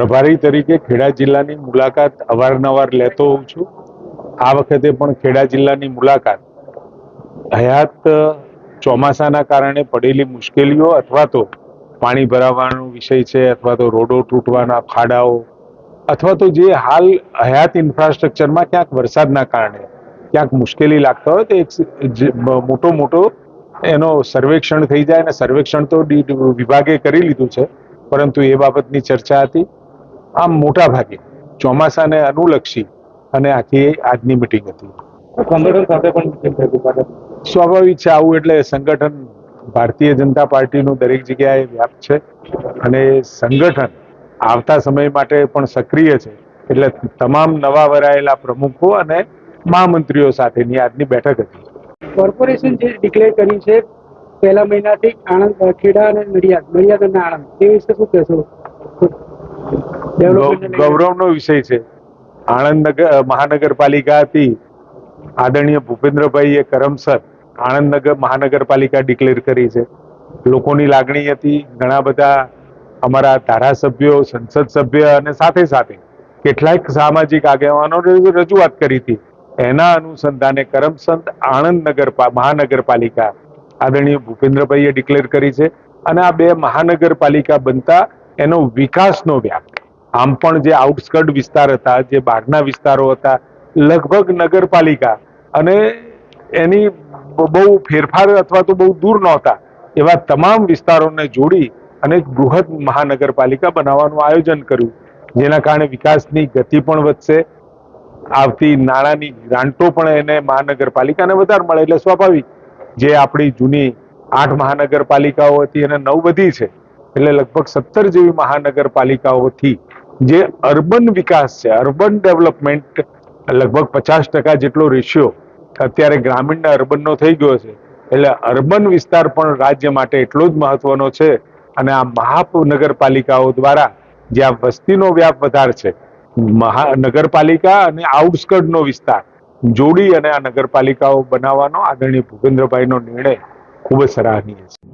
પ્રભારી તરીકે ખેડા જિલ્લાની મુલાકાત અવારનવાર લેતો હોઉં છું. આ વખતે પણ ખેડા જિલ્લાની મુલાકાત હયાત ચોમાસાના કારણે પડેલી મુશ્કેલીઓ અથવા તો પાણી ભરાવાનો વિષય છે અથવા તો રોડો તૂટવાના ખાડાઓ અથવા તો જે હાલ હયાત ઇન્ફ્રાસ્ટ્રક્ચરમાં ક્યાંક વરસાદના કારણે ક્યાંક મુશ્કેલી લાગતા હોય તો એક મોટો મોટો એનો સર્વેક્ષણ થઈ જાય અને સર્વેક્ષણ તો વિભાગે કરી લીધું છે. પરંતુ એ બાબતની ચર્ચા હતી. આમ મોટા ભાગે ચોમાસાને અનુલક્ષી અને આખી આજની મિટિંગ હતી સંગઠન સાથે પણ. સ્વાભાવિક છે આવું એટલે સંગઠન ભારતીય જનતા પાર્ટીનું દરેક જગ્યાએ વ્યાપ છે અને સંગઠન આવતા સમય માટે પણ સક્રિય છે એટલે તમામ નવા વરાયેલા પ્રમુખો અને મહામંત્રીઓ સાથેની આજની બેઠક હતી કોર્પોરેશન જે ડિક્લેર કરી છે પહેલા મહિનાથી આણંદ ખેડા અને નડિયાદ નડિયાદ અને આણંદ તે વિશે શું કહેશો. ગૌરવનો વિષય છે. આણંદ નગર મહાનગરપાલિકા હતી. આદરણીય ભૂપેન્દ્રભાઈએ કરમસર આણંદ નગર મહાનગરપાલિકા ડિક્લેર કરી છે. લોકોની લાગણી હતી. ઘણા બધા અમારા ધારાસભ્યો સંસદ સભ્ય અને સાથે સાથે કેટલાક સામાજિક આગેવાનો રજૂઆત કરી હતી. એના અનુસંધાને કરમસંત આણંદ નગર મહાનગરપાલિકા આદરણીય ભૂપેન્દ્રભાઈએ ડિક્લેર કરી છે. અને આ બે મહાનગરપાલિકા બનતા એનો વિકાસનો વ્યાપ આમ પણ જે આઉટસ્કર્ટ વિસ્તાર હતા, જે બહારના વિસ્તારો હતા, લગભગ નગરપાલિકા અને એની બહુ ફેરફાર અથવા તો બહુ દૂર નહોતા એવા તમામ વિસ્તારોને જોડી અને બૃહદ મહાનગરપાલિકા બનાવવાનું આયોજન કર્યું, જેના કારણે વિકાસની ગતિ પણ વધશે. આવતી નાણાંની ગ્રાન્ટો પણ એને મહાનગરપાલિકાને વધારે મળે એટલે સ્વાભાવિક જે આપણી જૂની આઠ મહાનગરપાલિકાઓ હતી અને નવ વધી છે, એટલે લગભગ સત્તર જેવી મહાનગરપાલિકાઓથી જે અર્બન વિકાસ છે, અર્બન ડેવલપમેન્ટ, લગભગ પચાસ ટકા જેટલો રેશિયો અત્યારે ગ્રામીણના અર્બનનો થઈ ગયો છે. એટલે અર્બન વિસ્તાર પણ રાજ્ય માટે એટલો જ મહત્વનો છે અને આ મહાનગરપાલિકાઓ દ્વારા જ્યાં વસ્તીનો વ્યાપ વધારે છે, મહાનગરપાલિકા અને આઉટસ્કર્ટનો વિસ્તાર જોડી અને આ નગરપાલિકાઓ બનાવવાનો આદરણીય ભૂપેન્દ્રભાઈનો નિર્ણય ખૂબ જ સરાહનીય છે.